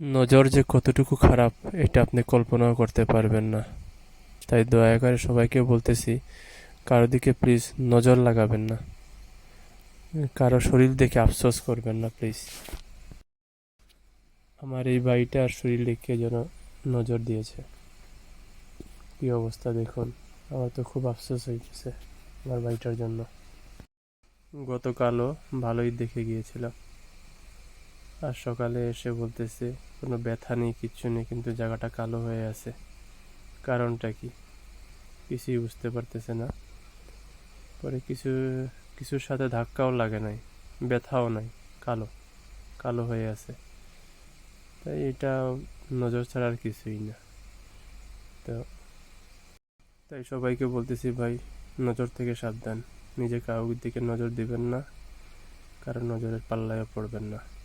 নজর যে কতটুকু খারাপ, এটা আপনি কল্পনাও করতে পারবেন না। তাই দয়া করে সবাইকে বলতেছি, কারও দিকে প্লিজ নজর লাগাবেন না। কারও শরীর দেখে আফসোস করবেন না প্লিজ আমার এই বাড়িটার শরীর দেখে যেন নজর দিয়েছে। কি অবস্থা দেখুন, আমার তো খুব আফসোস হয়েছে আমার বাড়িটার জন্য। গতকালও ভালোই দেখে গিয়েছিলাম। আর সকালে এসে বলতেছে, কোনো ব্যথা নেই, কিচ্ছু নেই, কিন্তু জায়গাটা কালো হয়ে আছে। কারণটা কি? কিছুই বুঝতে পারতেছে না। পরে কিছু, কিছুর সাথে ধাক্কাও লাগে নাই, ব্যথাও নাই, কালো কালো হয়ে আছে। তাই এটা নজর ছাড়া আর কিছুই না। তো, তাই সবাইকে বলতেছি, ভাই, নজর থেকে সাবধান। নিজে কাউর দিকে নজর দিবেন না কারণ নজরের পাল্লায় পড়বেন না।